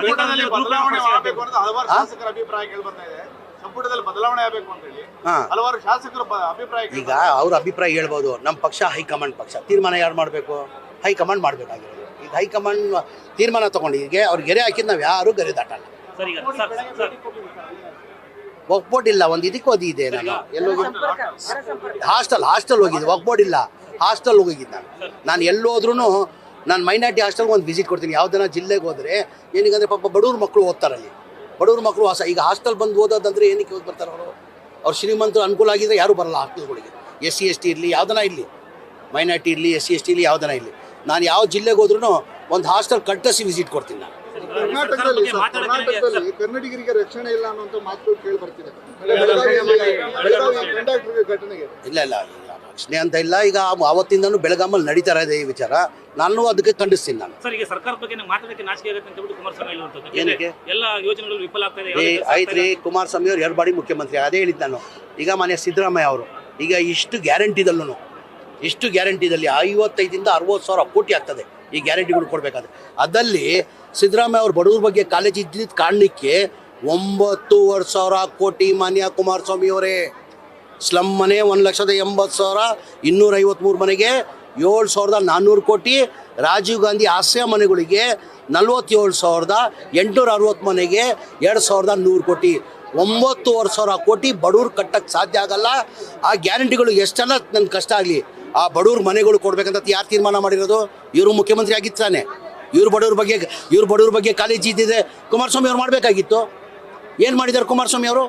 ಸಂಪುಟದಲ್ಲಿ ಬದಲಾವಣೆ ಆಗಬೇಕು ಅಂತ ಹಲವಾರು? ಶಾಸಕರ ಅಭಿಪ್ರಾಯ ಕೇಳಿ ಬರ್ತಾ ಇದೆ. ಸಂಪುಟದಲ್ಲಿ ಬದಲಾವಣೆ ಆಗಬೇಕು ಅಂತ ಹೇಳಿ ಹಲವಾರು ಶಾಸಕರ ಅಭಿಪ್ರಾಯ ಈಗ ಅವ್ರ ಅಭಿಪ್ರಾಯ ಹೇಳ್ಬೋದು. ನಮ್ಮ ಪಕ್ಷ ಹೈಕಮಾಂಡ್ ಪಕ್ಷ. ತೀರ್ಮಾನ ಯಾರು ಮಾಡಬೇಕು? ಹೈಕಮಾಂಡ್ ಮಾಡಬೇಕಾಗಿರೋದು. ಈಗ ಹೈಕಮಾಂಡ್ ತೀರ್ಮಾನ ತಗೊಂಡು ಈಗ ಅವ್ರು ಗೆರೆ ಹಾಕಿದ್ ನಾವು ಯಾರು ಗೆರೆ ದಾಟಲ್ಲ. ಸರ್ ಈಗ ಸರ್ ಸರ್. ಇಲ್ಲ ಒಂದು ಇದಕ್ಕೆ ಓದಿದೆ ನಾನು. ಎಲ್ಲೋಗಿ ಹಾಸ್ಟೆಲ್ ಹಾಸ್ಟೆಲ್. ಹೋಗಿದ್ದೆ ವರ್ಕ್ ಇಲ್ಲ. ಹಾಸ್ಟೆಲ್ ಹೋಗಿದ್ದೆ ನಾನು. ನಾನು ಎಲ್ಲೋದ್ರೂ ನಾನು ಮೈನಾರಿಟಿ ಹಾಸ್ಟೆಲ್ಗೆ ಒಂದು ವಿಸಿಟ್ ಕೊಡ್ತೀನಿ. ಯಾವ್ದನ್ನ ಜಿಲ್ಲೆಗೆ ಹೋದರೆ ಏನಿಕಂದ್ರೆ ಪಾಪ ಬಡವ್ರ ಮಕ್ಕಳು ಓದ್ತಾರಲ್ಲಿ ಬಡವ್ರ ಮಕ್ಕಳು ಹಾಸ ಈಗ ಹಾಸ್ಟೆಲ್ ಬಂದು ಓದೋದಂದ್ರೆ ಏನಕ್ಕೆ ಹೋಗಿ ಬರ್ತಾರೆ ಅವರು? ಅವ್ರು ಶ್ರೀಮಂತರು ಅನುಕೂಲ ಆಗಿದ್ರೆ ಯಾರೂ ಬರಲ್ಲ ಹಾಸ್ಟೆಲ್ಗಳಿಗೆ. ಎಸ್ ಸಿ ಎಸ್ ಟಿ ಇರಲಿ ಯಾವ್ದನ ಇರಲಿ. ಮೈನಾರಿಟಿ ಇರಲಿ ಎಸ್ ಸಿ ಎಸ್ ಟಿ ಇರಲಿ ಯಾವ್ದನ ಇರಲಿ. ನಾನು ಯಾವ ಜಿಲ್ಲೆಗೆ ಹೋದ್ರೂ ಒಂದು ಹಾಸ್ಟೆಲ್ ಕಟ್ಟಿಸಿ ವಿಸಿಟ್ ಕೊಡ್ತೀನಿ ನಾನು. ಕರ್ನಾಟಕದಲ್ಲಿ ಕರ್ನಾಟಕದಲ್ಲಿ ಕನ್ನಡಿಗರಿಗೆ ರಕ್ಷಣೆ ಇಲ್ಲ ಮಾತು ಕೇಳಿ ಬರ್ತಿದೆ. ಘಟನೆಗೆ. ಇಲ್ಲ ಇಲ್ಲ. ರಕ್ಷಣೆ ಅಂತ ಇಲ್ಲ. ಈಗ ಅವತ್ತಿಂದನೂ ಬೆಳಗಾಮಲ್ಲಿ ನಡೀತಾ ಇದೆ ಈ ವಿಚಾರ. ನಾನು ಅದಕ್ಕೆ ಖಂಡಿಸ್ತೀನಿ ನಾನು. ಸರ್ ಈಗ ಸರ್ಕಾರದ ಬಗ್ಗೆ ನಾವು ನಾಚಿಕೆ ಆಗುತ್ತೆ ಅಂತ ಹೇಳ್ಬಿಟ್ಟು ಕುಮಾರಸ್ವಾಮಿ ಹೇಳುವಂಥದ್ದು ಏನಕ್ಕೆ? ಎಲ್ಲ ಯೋಜನೆಗಳು ವಿಫಲ ಆಗ್ತಾ ಇದೆ ಏ ಯಾವುದೇ ಕೆಲಸ ಆಯ್ತು ರೀ. ಕುಮಾರಸ್ವಾಮಿ ಅವ್ರು ಎರಡು ಬಾಡಿ ಮುಖ್ಯಮಂತ್ರಿ. ಅದೇ ಹೇಳಿದ್ದು ನಾನು. ಈಗ ಮಾನ್ಯ ಸಿದ್ದರಾಮಯ್ಯ ಅವರು. ಈಗ ಇಷ್ಟು ಗ್ಯಾರಂಟಿದಲ್ಲೂ ಇಷ್ಟು ಗ್ಯಾರಂಟಿದಲ್ಲಿ ಐವತ್ತೈದಿಂದ ಅರವತ್ತು ಸಾವಿರ ಕೋಟಿ ಆಗ್ತದೆ ಈ ಗ್ಯಾರಂಟಿಗಳು ಕೊಡಬೇಕಾದ್ರೆ. ಅದಲ್ಲಿ ಸಿದ್ದರಾಮಯ್ಯ ಅವ್ರು ಬಡವ್ರ ಬಗ್ಗೆ ಕಾಲೇಜ್ ಇದ್ದಿದ್ದ ಕಾರಣಕ್ಕೆ ಒಂಬತ್ತೂವರೆ ಸಾವಿರ ಕೋಟಿ ಮಾನ್ಯ ಕುಮಾರಸ್ವಾಮಿ ಅವರೇ. ಸ್ಲಮ್ ಮನೆ ಒಂದು ಲಕ್ಷದ ಎಂಬತ್ತು ಸಾವಿರ ಇನ್ನೂರ ಐವತ್ತ್ಮೂರು ಮನೆಗೆ ಏಳು ಸಾವಿರದ ನಾನ್ನೂರು ಕೋಟಿ ರಾಜೀವ್ ಗಾಂಧಿ ಆಶ್ರಯ ಮನೆಗಳಿಗೆ ನಲ್ವತ್ತೇಳು ಸಾವಿರದ ಎಂಟುನೂರ ಅರವತ್ತು ಮನೆಗೆ ಎರಡು ಸಾವಿರದ ನೂರು ಕೋಟಿ. ಒಂಬತ್ತುವರೆ ಸಾವಿರ ಕೋಟಿ ಬಡವ್ರು ಕಟ್ಟಕ್ಕೆ ಸಾಧ್ಯ ಆಗಲ್ಲ. ಆ ಗ್ಯಾರಂಟಿಗಳು ಎಷ್ಟೆಲ್ಲ ನನ್ನ ಕಷ್ಟ ಆಗಲಿ, ಆ ಬಡವ್ರ ಮನೆಗಳು ಕೊಡ್ಬೇಕಂತ ಯಾರು ತೀರ್ಮಾನ ಮಾಡಿರೋದು? ಇವರು ಮುಖ್ಯಮಂತ್ರಿ ಆಗಿತ್ತಾನೆ ಇವ್ರು ಬಡವ್ರ ಬಗ್ಗೆ, ಇವ್ರು ಬಡವ್ರ ಬಗ್ಗೆ ಕಾಲೇಜ್ ಇದ್ದಿದೆ ಕುಮಾರಸ್ವಾಮಿ ಅವ್ರು ಮಾಡಬೇಕಾಗಿತ್ತು. ಏನು ಮಾಡಿದ್ದಾರೆ ಕುಮಾರಸ್ವಾಮಿ ಅವರು?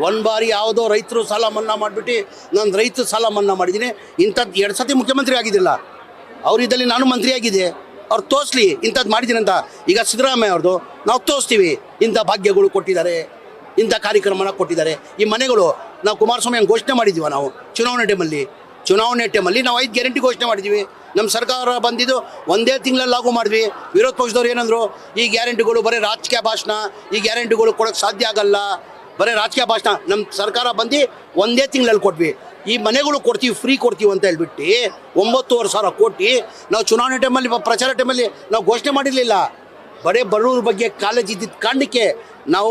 ಒಂದು ಬಾರಿ ಯಾವುದೋ ರೈತರು ಸಾಲ ಮನ್ನಾ ಮಾಡಿಬಿಟ್ಟು ನಾನು ರೈತ ಸಾಲ ಮನ್ನಾ ಮಾಡಿದ್ದೀನಿ. ಇಂಥದ್ದು ಎರಡು ಸತಿ ಮುಖ್ಯಮಂತ್ರಿ ಆಗಿದ್ದಿಲ್ಲ. ಅವರಿದ್ದಲ್ಲಿ ನಾನು ಮಂತ್ರಿ ಆಗಿದೆ ಅವ್ರು ತೋರಿಸ್ಲಿ ಇಂಥದ್ದು ಮಾಡಿದ್ದೀನಿ ಅಂತ. ಈಗ ಸಿದ್ದರಾಮಯ್ಯ ಅವ್ರದ್ದು ನಾವು ತೋರಿಸ್ತೀವಿ. ಇಂಥ ಭಾಗ್ಯಗಳು ಕೊಟ್ಟಿದ್ದಾರೆ. ಇಂಥ ಕಾರ್ಯಕ್ರಮನ ಕೊಟ್ಟಿದ್ದಾರೆ. ಈ ಮನೆಗಳು, ನಾವು ಕುಮಾರಸ್ವಾಮಿ ಹಂಗೆ ಘೋಷಣೆ ಮಾಡಿದ್ದೀವ ನಾವು? ಚುನಾವಣೆ ಟೈಮಲ್ಲಿ. ಚುನಾವಣೆ ಟೈಮಲ್ಲಿ ನಾವು ಐದು ಗ್ಯಾರಂಟಿ ಘೋಷಣೆ ಮಾಡಿದ್ವಿ. ನಮ್ಮ ಸರ್ಕಾರ ಬಂದಿದ್ದು ಒಂದೇ ತಿಂಗಳಲ್ಲಿ ಲಾಗು ಮಾಡಿದ್ವಿ. ವಿರೋಧ ಪಕ್ಷದವ್ರು ಏನಂದ್ರು, ಈ ಗ್ಯಾರಂಟಿಗಳು ಬರೀ ರಾಜಕೀಯ ಭಾಷಣ, ಈ ಗ್ಯಾರಂಟಿಗಳು ಕೊಡೋಕ್ಕೆ ಸಾಧ್ಯ ಆಗಲ್ಲ. ಬರೀ ರಾಜಕೀಯ ಭಾಷಣ. ನಮ್ಮ ಸರ್ಕಾರ ಬಂದು ಒಂದೇ ತಿಂಗಳಲ್ಲಿ ಕೊಟ್ವಿ. ಈ ಮನೆಗಳು ಕೊಡ್ತೀವಿ ಫ್ರೀ ಕೊಡ್ತೀವಿ ಅಂತ ಹೇಳ್ಬಿಟ್ಟು ಒಂಬತ್ತುವರೆ ಸಾವಿರ ಕೋಟಿ ನಾವು ಚುನಾವಣೆ ಟೈಮಲ್ಲಿ ಪ್ರಚಾರ ಟೈಮಲ್ಲಿ ನಾವು ಘೋಷಣೆ ಮಾಡಿರಲಿಲ್ಲ. ಬರೀ ಬಡವ್ರ ಬಗ್ಗೆ ಕಾಲೇಜ್ ಇದ್ದಿದ್ದ ಕಾರಣಕ್ಕೆ ನಾವು